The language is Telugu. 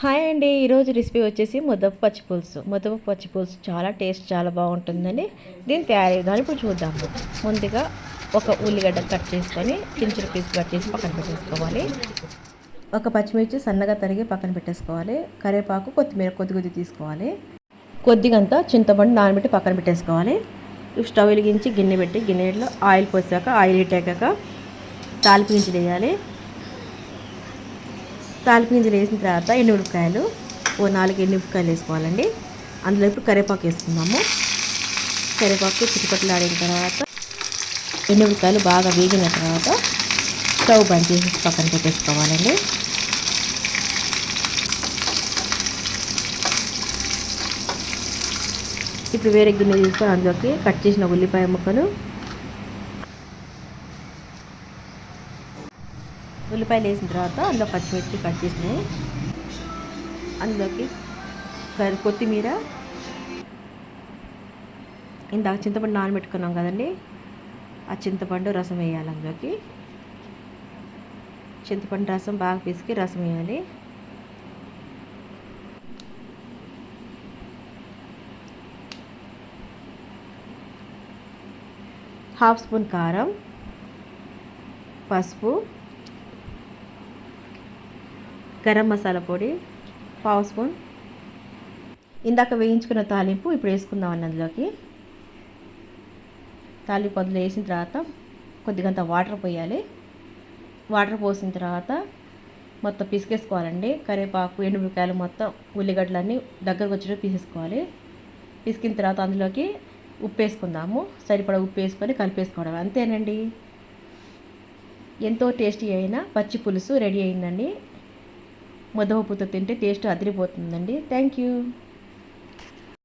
హాయ్ అండి ఈరోజు రెసిపీ వచ్చేసి ముద్దపు పచ్చి పులుసు. ముద్దపప్పు పచ్చి పులుసు చాలా టేస్ట్ చాలా బాగుంటుందని దీన్ని తయారు విధానం ఇప్పుడు చూద్దాము ముందుగా ఒక ఉల్లిగడ్డ కట్ చేసుకొని చిన్న చిన్న పీస్ కట్ చేసి పక్కన పెట్టేసుకోవాలి. ఒక పచ్చిమిర్చి సన్నగా తరిగి పక్కన పెట్టేసుకోవాలి. కరివేపాకు కొత్తిమీర కొద్ది కొద్ది తీసుకోవాలి. కొద్దిగంతా చింతపండు నానబెట్టి పక్కన పెట్టేసుకోవాలి. స్టవ్ వెలిగించి గిన్నె పెట్టి గిన్నెలో ఆయిల్ పోసాక ఆయిల్ హీట్ అయ్యాక వేయాలి. తాలిపి గింజలు వేసిన తర్వాత ఎండుమిరపకాయలు ఓ నాలుగు ఎండుమిరపకాయలు వేసుకోవాలండి. అందులో ఇప్పుడు కరివేపాకు వేసుకుందాము. కరివేపాకు చిట్టుపట్లు ఆడిన తర్వాత ఎండుమిరపకాయలు బాగా వేగిన తర్వాత స్టవ్ బంద్ చేసి పక్కన పెట్టేసుకోవాలండి. ఇప్పుడు వేరే గిన్నె తీసుకొని అందులోకి కట్ చేసిన ఉల్లిపాయ ముక్కలు ఉల్లిపాయలు వేసిన తర్వాత అందులో పచ్చిమిర్చి కట్ చేసినాయి. అందులోకి కర్రీ కొత్తిమీర. ఇందాక చింతపండు నానబెట్టుకున్నాం కదండి. ఆ చింతపండు రసం వేయాలి అందులోకి. చింతపండు రసం బాగా పిసికి రసం వేయాలి. హాఫ్ స్పూన్ కారం పసుపు గరం మసాలా పొడి పావు స్పూన్. ఇందాక వేయించుకున్న తాలింపు ఇప్పుడు వేసుకుందాం అన్న అందులోకి. తాలింపు అందులో వేసిన తర్వాత కొద్దిగంత వాటర్ పోయాలి. వాటర్ పోసిన తర్వాత మొత్తం పిసికేసుకోవాలండి. కరివేపాకు ఎండుమిరకాయలు మొత్తం ఉల్లిగడ్డలన్నీ దగ్గరకు వచ్చేటట్టు పీసేసుకోవాలి పిసికిన తర్వాత అందులోకి ఉప్పు వేసుకుందాము. సరిపడా ఉప్పు వేసుకొని కలిపేసుకోవడం అంతేనండి. ఎంతో టేస్టీ అయిన పచ్చి పులుసు రెడీ అయిందండి. ముద్దపప్పుతో తింటే టేస్ట్ అదిరిపోతుందండి. Thank you